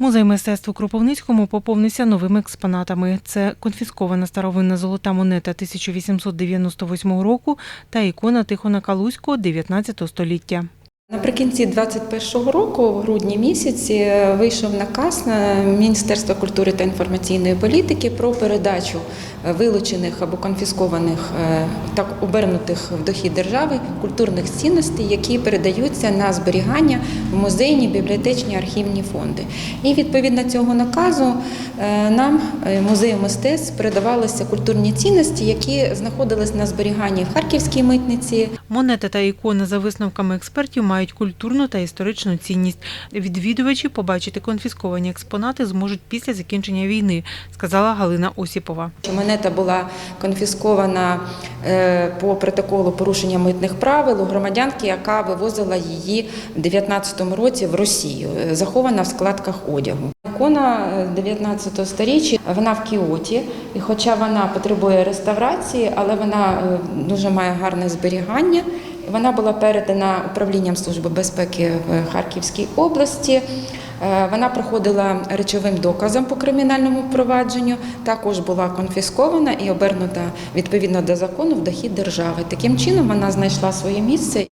Музей мистецтв у Кропивницькому поповнився новими експонатами. Це конфіскована старовинна золота монета 1898 року та ікона Тихона Калузького 19 століття. Наприкінці 2021 року, в грудні місяці, вийшов наказ на Міністерства культури та інформаційної політики про передачу вилучених або конфіскованих е, та обернутих в дохід держави культурних цінностей, які передаються на зберігання в музейні, бібліотечні, архівні фонди. І відповідно цього наказу е, нам, е, музею мистецтв, передавалися культурні цінності, які знаходились на зберіганні в Харківській митниці, Монета та ікона за висновками експертів мають культурну та історичну цінність. Відвідувачі побачити конфісковані експонати зможуть після закінчення війни, сказала Галина Осіпова. Монета була конфіскована е, по протоколу порушення митних правил у громадянки, яка вивозила її в 19-му році в Росію, е, захована в складках одягу. Ікона е, 19 сторіччя, вона в Кіоті, і хоча вона потребує реставрації, але вона е, дуже має гарне зберігання. Вона була передана управлінням Служби безпеки в Харківській області. Е, Вона проходила речовим доказом по кримінальному провадженню, також була конфіскована і обернута відповідно до закону в дохід держави. Таким чином вона знайшла своє місце.